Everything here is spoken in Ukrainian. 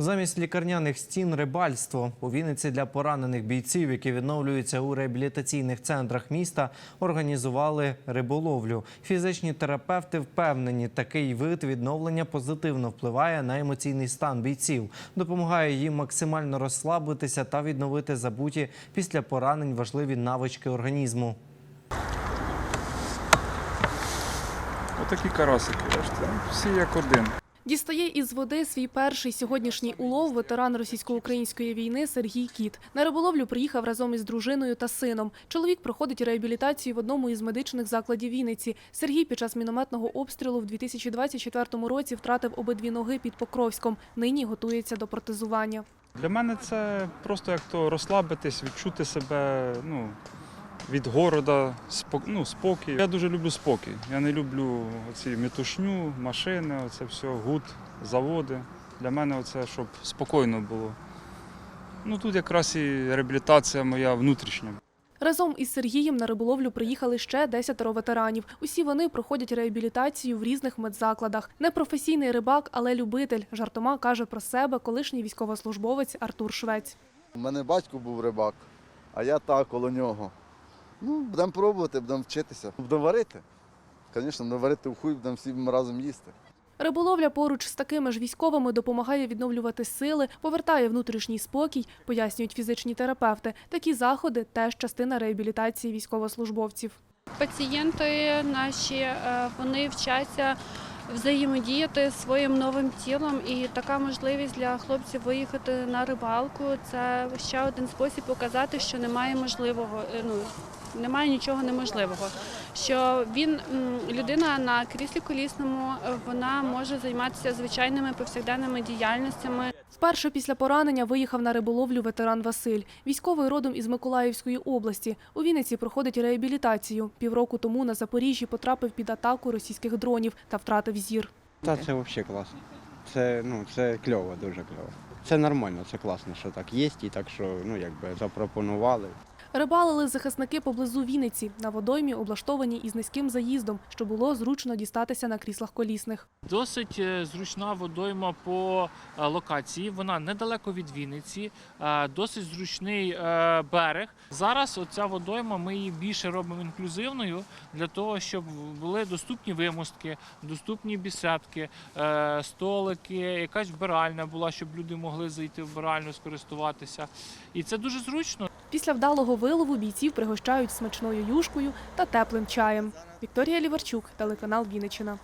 Замість лікарняних стін рибальство у Вінниці для поранених бійців, які відновлюються у реабілітаційних центрах міста, організували риболовлю. Фізичні терапевти впевнені, такий вид відновлення позитивно впливає на емоційний стан бійців, допомагає їм максимально розслабитися та відновити забуті після поранень важливі навички організму. Отакі карасики, всі як один. Дістає із води свій перший сьогоднішній улов ветеран російсько-української війни Сергій Кіт. На риболовлю приїхав разом із дружиною та сином. Чоловік проходить реабілітацію в одному із медичних закладів Вінниці. Сергій під час мінометного обстрілу в 2024 році втратив обидві ноги під Покровськом. Нині готується до протезування. Для мене це просто як то розслабитись, відчути себе ну, від города, спок... ну, спокій. Я дуже люблю спокій. Я не люблю оці метушню, машини, оце все, гуд, заводи. Для мене оце, щоб спокійно було. Ну тут якраз і реабілітація моя внутрішня. Разом із Сергієм на риболовлю приїхали ще десятеро ветеранів. Усі вони проходять реабілітацію в різних медзакладах. Непрофесійний рибак, але любитель. Жартома каже про себе колишній військовослужбовець Артур Швець. У мене батько був рибак, а я так коло нього. Ну, будемо пробувати, будемо вчитися. Будемо варити. Звісно, будемо варити в хуй, будемо всі разом їсти. Риболовля поруч з такими ж військовими допомагає відновлювати сили, повертає внутрішній спокій, пояснюють фізичні терапевти. Такі заходи теж частина реабілітації військовослужбовців. Пацієнти наші е, вони вчаться взаємодіяти зі своїм новим тілом, і така можливість для хлопців виїхати на рибалку це ще один спосіб показати, що немає можливого. е, Ну немає нічого неможливого. Що він людина на кріслі колісному, вона може займатися звичайними повсякденними діяльностями. Вперше після поранення виїхав на риболовлю ветеран Василь. Військовий родом із Миколаївської області. У Вінниці проходить реабілітацію. Півроку тому на Запоріжжі потрапив під атаку російських дронів та втратив зір. Та це взагалі класно. Це, ну, це кльово, дуже кльово. Це нормально, це класно, що так є, і так що ну, якби запропонували. Рибалили захисники поблизу Вінниці на водоймі, облаштованій із низьким заїздом, що було зручно дістатися на кріслах колісних. Досить е, зручна водойма по е, локації. Вона недалеко від Вінниці, е, досить зручний берег. Зараз оця водойма ми її більше робимо інклюзивною для того, щоб були доступні вимостки, доступні бісідки, е, столики, якась вбиральня була, щоб люди могли зайти в вбиральню, скористуватися. І це дуже зручно. Після вдалого вилову бійців пригощають смачною юшкою та теплим чаєм. Вікторія Ліварчук, телеканал Вінниччина.